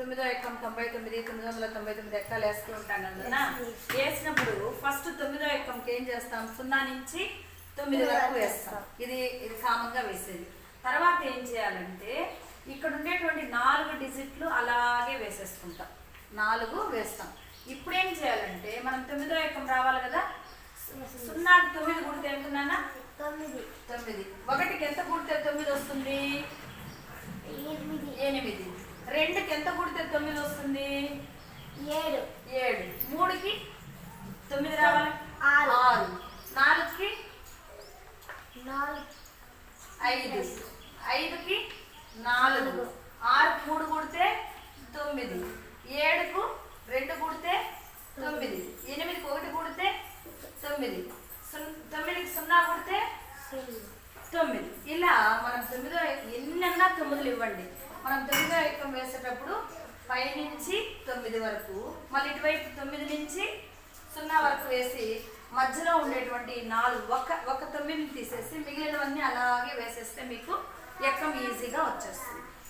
తొమ్మిదో ఎక్కం తొంభై తొమ్మిది తొమ్మిది వందల తొంభై తొమ్మిది ఎక్కాలు వేస్తూ ఉంటాం కదా వేసినప్పుడు ఫస్ట్ తొమ్మిదో ఎక్కంకి ఏం చేస్తాం? సున్నా నుంచి తొమ్మిది వరకు వేస్తాం. ఇది ఇది కామన్గా వేసేది. తర్వాత ఏం చేయాలంటే ఇక్కడ ఉండేటువంటి నాలుగు డిజిట్లు అలాగే వేసేసుకుంటాం. నాలుగు వేస్తాం. ఇప్పుడు ఏం చేయాలంటే మనం తొమ్మిదో ఎక్కం రావాలి కదా? సున్నాకి తొమ్మిది కుడితే ఎంతున్నానా తొమ్మిది. తొమ్మిది. ఒకటికి ఎంత కుడితే తొమ్మిది వస్తుంది ఎనిమిది ఎనిమిది రెండుకి ఎంత కుడితే తొమ్మిది వస్తుంది? ఏడు. ఏడు. మూడుకి తొమ్మిది రావాలి? ఆరు. ఆరు. నాలుగుకి నాలుగు. ఐదు. ఐదుకి నాలుగు. ఆరుకి మూడు కుడితే తొమ్మిది. ఏడుకు రెండు కుడితే తొమ్మిది. ఎనిమిదికి ఒకటి కుడితే తొమ్మిది. తొమ్మిదికి సున్నా కుడితే తొమ్మిది. ఇలా మనం తొమ్మిదో ఎన్నన్నా తొమ్మిదిలు ఇవ్వండి. మనం తొమ్మిదో ఎక్కం వేసేటప్పుడు పై నుంచి తొమ్మిది వరకు మళ్ళీ ఇటువైపు తొమ్మిది నుంచి సున్నా వరకు వేసి మధ్యలో ఉండేటువంటి నాలుగు ఒక ఒక తొమ్మిదిని తీసేసి మిగిలినవన్నీ అలాగే వేసేస్తే మీకు ఎక్కం ఈజీగా వచ్చేస్తుంది.